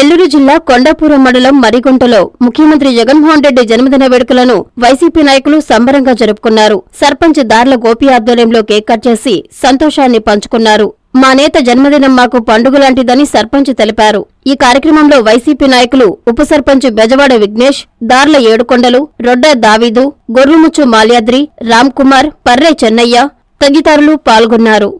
నెల్లూరు జిల్లా కొండాపురం మండలం మరిగుంటలో ముఖ్యమంత్రి జగన్మోహన్ రెడ్డి జన్మదిన వేడుకలను వైసీపీ నాయకులు సంబరంగా జరుపుకున్నారు. సర్పంచ్ దార్ల గోపి ఆధ్వర్యంలో కేక్ కట్ చేసి సంతోషాన్ని పంచుకున్నారు. మా నేత జన్మదినం మాకు పండుగ లాంటిదని సర్పంచ్ తెలిపారు. ఈ కార్యక్రమంలో వైసీపీ నాయకులు ఉప సర్పంచ్ బెజవాడ విఘ్నేష్ దార్ల ఏడుకొండలు రొడ్డ దావీదు గొర్రుముచ్చు మాల్యాద్రి రామ్ కుమార్ చెన్నయ్య తదితరులు పాల్గొన్నారు.